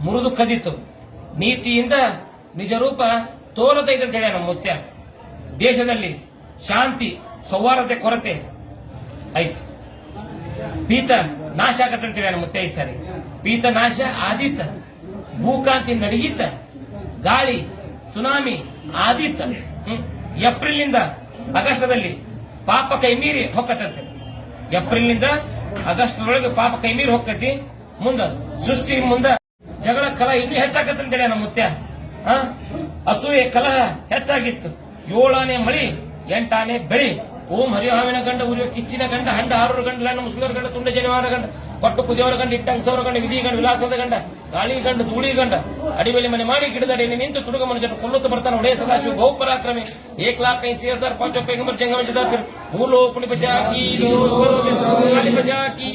ಮುರಿದು ಕದಿತು. ನೀತಿಯಿಂದ ನಿಜ ರೂಪ ತೋರತೈತೆ ಅಂತ ಹೇಳಿ ನಮ್ಮ ಮುತ್ಯ. ದೇಶದಲ್ಲಿ ಶಾಂತಿ, ಸೌಹಾರ್ದತೆ, ಕೊರತೆ ಐತಿ. ಪೀತ ನಾಶ ಆಗತ್ತೆ ನಮ್ಮ ಮುತ್ಯ ಈ ಸಾರಿ. ಪೀತ ನಾಶ ಆದಿತ. ಭೂಕಾಂತಿ ನಡಗಿತ ಗಾಳಿ, ಸುನಾಮಿ ಆದಿತ್ತ ಹ್ಮ್. ಏಪ್ರಿಲ್ನಿಂದ ಆಗಸ್ಟದಲ್ಲಿ ಪಾಪ ಕೈ ಮೀರಿ ಹೋಗತ್ತಂತೆ ಏಪ್ರಿಲ್ನಿಂದ ಆಗಸ್ಟ್ ಒಳಗೆ ಪಾಪ ಕೈ ಮೀರಿ ಹೋಗ್ತೈತಿ. ಮುಂದ ಸೃಷ್ಟಿ ಮುಂದ ಜಗಳ ಕಲ ಇನ್ನೂ ಹೆಚ್ಚಾಗತ್ತಂತೇಳಿ ನಮ್ಮ ಮುತ್ಯ? ಅಸೂಯೆ ಕಲಹ ಹೆಚ್ಚಾಗಿತ್ತು ಏಳಾನೆ ಮಳಿ ಎಂಟಾನೆ ಬೆಳಿ ಓಂ ಹರಿಹಾವಿನ ಗಂಡ ಉರಿಯೋ ಕಿಚ್ಚಿನ ಗಂಡ ಹಂಡ ಆರೂರು ಗಂಡ ಲಣ್ಣ ಮುಸ್ಲಿಮರ ಗಂಡ ತುಂಡ ಜನವಾರ ಗಂಡ ಕೊಟ್ಟು ಕುದಿಯವರ ಗಂಡ ಇಟ್ಟಂಗಸವರ ಗಂಡ ವಿಧಿ ಗಂಡ ವಿಲಾಸದ ಗಂಡ ಗಾಳಿ ಗಂಡ ಧೂಳಿ ಗಂಡ ಅಡಿಬೇಲಿ ಮನೆ ಮಾಡಿ ಗಿಡದಡಿ ನಿಂತು ತುಡುಗ ಮನುಷ್ಯರು ಕೊಲ್ಲುತ್ತ ಬರ್ತಾನೆ ಒಡೆಯ ಸದಾಶಿವ ಬಹು ಪರಾಕ್ರಮಿ ಏಕ್ ಲಾಖ ಐಸಿ ಹಜಾರ್ ಪಾಂಚ ಪೈಗಂಬರ್ ಜಂಗಮ ಬಚಾಕಿ